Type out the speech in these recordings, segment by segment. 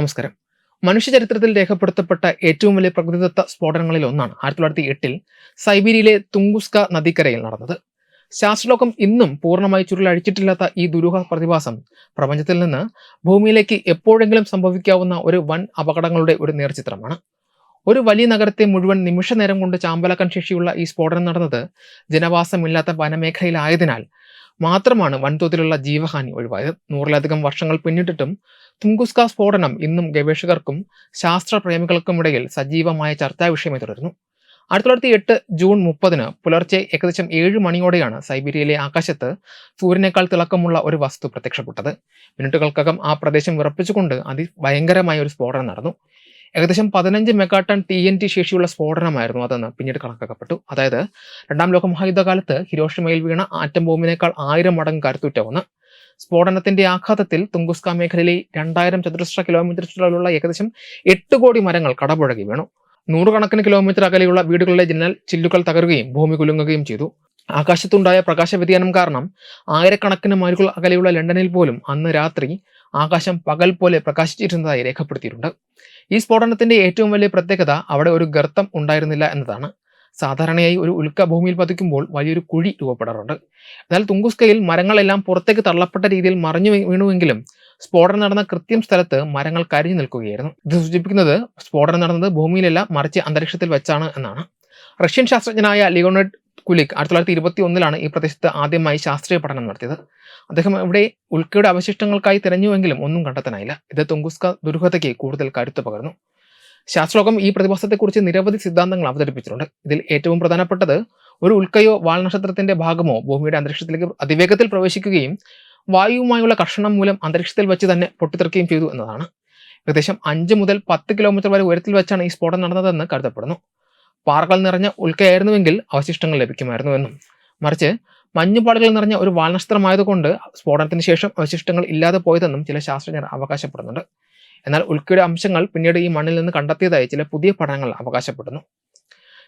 നമസ്കാരം. മനുഷ്യചരിത്രത്തിൽ രേഖപ്പെടുത്തപ്പെട്ട ഏറ്റവും വലിയ പ്രകൃതിദത്ത സ്ഫോടനങ്ങളിൽ ഒന്നാണ് ആയിരത്തി തൊള്ളായിരത്തി എട്ടിൽ സൈബീരിയയിലെ തുങ്കുസ്ക നദിക്കരയിൽ നടന്നത്. ശാസ്ത്രലോകം ഇന്നും പൂർണമായി ചുരുളഴിച്ചിട്ടില്ലാത്ത ഈ ദുരൂഹ പ്രതിഭാസം പ്രപഞ്ചത്തിൽ നിന്ന് ഭൂമിയിലേക്ക് എപ്പോഴെങ്കിലും സംഭവിക്കാവുന്ന ഒരു വൻ അപകടങ്ങളുടെ ഒരു നേർചിത്രമാണ്. ഒരു വലിയ നഗരത്തെ മുഴുവൻ നിമിഷ നേരം കൊണ്ട് ചാമ്പലാക്കാൻ ശേഷിയുള്ള ഈ സ്ഫോടനം നടന്നത് ജനവാസമില്ലാത്ത വനമേഖലയിലായതിനാൽ മാത്രമാണ് വൻതോതിലുള്ള ജീവഹാനി ഒഴിവായത്. നൂറിലധികം വർഷങ്ങൾ പിന്നിട്ടിട്ടും തുങ്കുസ്ക സ്ഫോടനം ഇന്നും ഗവേഷകർക്കും ശാസ്ത്രപ്രേമികൾക്കുമിടയിൽ സജീവമായ ചർച്ചാ വിഷയമായി തുടരുന്നു. ആയിരത്തി തൊള്ളായിരത്തി എട്ട് ജൂൺ മുപ്പതിന് പുലർച്ചെ ഏകദേശം ഏഴ് മണിയോടെയാണ് സൈബീരിയയിലെ ആകാശത്ത് സൂര്യനേക്കാൾ തിളക്കമുള്ള ഒരു വസ്തു പ്രത്യക്ഷപ്പെട്ടത്. മിനിറ്റുകൾക്കകം ആ പ്രദേശം വിറപ്പിച്ചുകൊണ്ട് അതിഭയങ്കരമായ ഒരു സ്ഫോടനം നടന്നു. ഏകദേശം പതിനഞ്ച് മെഗാടൺ ടി എൻ ടി ശേഷിയുള്ള സ്ഫോടനമായിരുന്നു അതെന്ന് പിന്നീട് കണക്കാക്കപ്പെട്ടു. അതായത് രണ്ടാം ലോക മഹായുദ്ധകാലത്ത് ഹിരോഷിമയിൽ വീണ ആറ്റം ബോംബിനേക്കാൾ ആയിരം മടങ്ങ് കരുത്തുറ്റ ഒന്ന് സ്ഫോടനത്തിന്റെ ആഘാതത്തിൽ തുങ്കുസ്ക മേഖലയിലെ രണ്ടായിരം ചതുരശ്ര കിലോമീറ്റർ ചുറ്റളവിലുള്ള ഏകദേശം എട്ട് കോടി മരങ്ങൾ കടപുഴകി വീണു. നൂറുകണക്കിന് കിലോമീറ്റർ അകലെയുള്ള വീടുകളിലെ ജനൽ ചില്ലുകൾ തകരുകയും ഭൂമി കുലുങ്ങുകയും ചെയ്തു. ആകാശത്തുണ്ടായ പ്രകാശ വ്യതിയാനം കാരണം ആയിരക്കണക്കിന് മൈലുകൾ അകലെയുള്ള ലണ്ടനിൽ പോലും അന്ന് രാത്രി ആകാശം പകൽ പോലെ പ്രകാശിച്ചിരുന്നതായി രേഖപ്പെടുത്തിയിട്ടുണ്ട്. ഈ സ്ഫോടനത്തിന്റെ ഏറ്റവും വലിയ പ്രത്യേകത അവിടെ ഒരു ഗർത്തം ഉണ്ടായിരുന്നില്ല എന്നതാണ്. സാധാരണയായി ഒരു ഉൽക്ക ഭൂമിയിൽ പതിക്കുമ്പോൾ വലിയൊരു കുഴി രൂപപ്പെടാറുണ്ട്. എന്നാൽ തുങ്കുസ്കയിൽ മരങ്ങളെല്ലാം പുറത്തേക്ക് തള്ളപ്പെട്ട രീതിയിൽ മറിഞ്ഞു വീണുവെങ്കിലും സ്ഫോടനം നടന്ന കൃത്യം സ്ഥലത്ത് മരങ്ങൾ കരിഞ്ഞു നിൽക്കുകയായിരുന്നു. ഇത് സൂചിപ്പിക്കുന്നത് സ്ഫോടനം നടന്നത് ഭൂമിയിലല്ല മറിച്ച് അന്തരീക്ഷത്തിൽ വെച്ചാണ് എന്നാണ്. റഷ്യൻ ശാസ്ത്രജ്ഞനായ ലിയോണഡ് കുലിക് ആയിരത്തി തൊള്ളായിരത്തി ഇരുപത്തി ഒന്നിലാണ് ഈ പ്രദേശത്ത് ആദ്യമായി ശാസ്ത്രീയ പഠനം നടത്തിയത്. അദ്ദേഹം ഇവിടെ ഉൽക്കയുടെ അവശിഷ്ടങ്ങൾക്കായി തിരഞ്ഞുവെങ്കിലും ഒന്നും കണ്ടെത്താനായില്ല. ഇത് തുങ്കുസ്ക ദുരൂഹതയ്ക്ക് കൂടുതൽ കരുത്ത് പകർന്നു. ശാസ്ത്രലോകം ഈ പ്രതിഭാസത്തെക്കുറിച്ച് നിരവധി സിദ്ധാന്തങ്ങൾ അവതരിപ്പിച്ചിട്ടുണ്ട്. ഇതിൽ ഏറ്റവും പ്രധാനപ്പെട്ടത് ഒരു ഉൽക്കയോ വാൽനക്ഷത്രത്തിന്റെ ഭാഗമോ ഭൂമിയുടെ അന്തരീക്ഷത്തിലേക്ക് അതിവേഗത്തിൽ പ്രവേശിക്കുകയും വായുവുമായുള്ള കർഷണം മൂലം അന്തരീക്ഷത്തിൽ വെച്ച് തന്നെ പൊട്ടിത്തെറിക്കുകയും ചെയ്തു എന്നതാണ്. ഏകദേശം അഞ്ച് മുതൽ പത്ത് കിലോമീറ്റർ വരെ ഉയരത്തിൽ വെച്ചാണ് ഈ സ്ഫോടനം നടന്നതെന്ന് കരുതപ്പെടുന്നു. പാറകൾ നിറഞ്ഞ ഉൽക്കയായിരുന്നുവെങ്കിൽ അവശിഷ്ടങ്ങൾ ലഭിക്കുമായിരുന്നു എന്നും. മറിച്ച് മഞ്ഞുപാടുകൾ നിറഞ്ഞ ഒരു വാൽനക്ഷത്രമായതുകൊണ്ട് സ്ഫോടനത്തിന് ശേഷം അവശിഷ്ടങ്ങൾ ഇല്ലാതെ പോയതെന്നും ചില ശാസ്ത്രജ്ഞർ അവകാശപ്പെടുന്നുണ്ട്. എന്നാൽ ഉൽക്കയുടെ അംശങ്ങൾ പിന്നീട് ഈ മണ്ണിൽ നിന്ന് കണ്ടെത്തിയതായി ചില പുതിയ പഠനങ്ങൾ അവകാശപ്പെടുന്നു.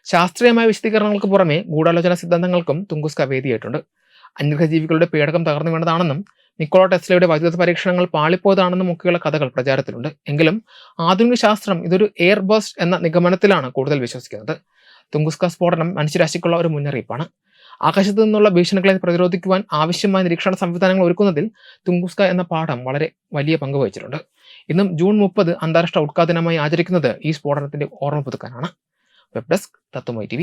ശാസ്ത്രീയമായ വിശദീകരണങ്ങൾക്ക് പുറമെ ഗൂഢാലോചന സിദ്ധാന്തങ്ങൾക്കും തുങ്കുസ്ക വേദിയായിട്ടുണ്ട്. അന്യഗ്രഹജീവികളുടെ പേടകം തകർന്നു വീണതാണെന്നും നിക്കോളോ ടെസ്ലയുടെ വൈദ്യുത പരീക്ഷണങ്ങൾ പാളിപ്പോയതാണെന്നും ഒക്കെയുള്ള കഥകൾ പ്രചാരത്തിലുണ്ട്. എങ്കിലും ആധുനിക ശാസ്ത്രം ഇതൊരു എയർ ബസ്റ്റ് എന്ന നിഗമനത്തിലാണ് കൂടുതൽ വിശ്വസിക്കുന്നത്. തുങ്കുസ്ക സ്ഫോടനം മനുഷ്യരാശിക്കുള്ള ഒരു മുന്നറിയിപ്പാണ്. ആകാശത്തു നിന്നുള്ള ഭീഷണികളെ പ്രതിരോധിക്കുവാൻ ആവശ്യമായ നിരീക്ഷണ സംവിധാനങ്ങൾ ഒരുക്കുന്നതിൽ തുങ്കുസ്ക എന്ന പാഠം വളരെ വലിയ പങ്ക് വഹിച്ചിട്ടുണ്ട്. ഇന്നും ജൂൺ മുപ്പത് അന്താരാഷ്ട്ര ഉദ്ഘാടനമായി ആചരിക്കുന്നത് ഈ സ്ഫോടനത്തിന്റെ ഓർമ്മ പുതുക്കാനാണ്. വെബ് ഡെസ്ക് തത്വമൈ ടി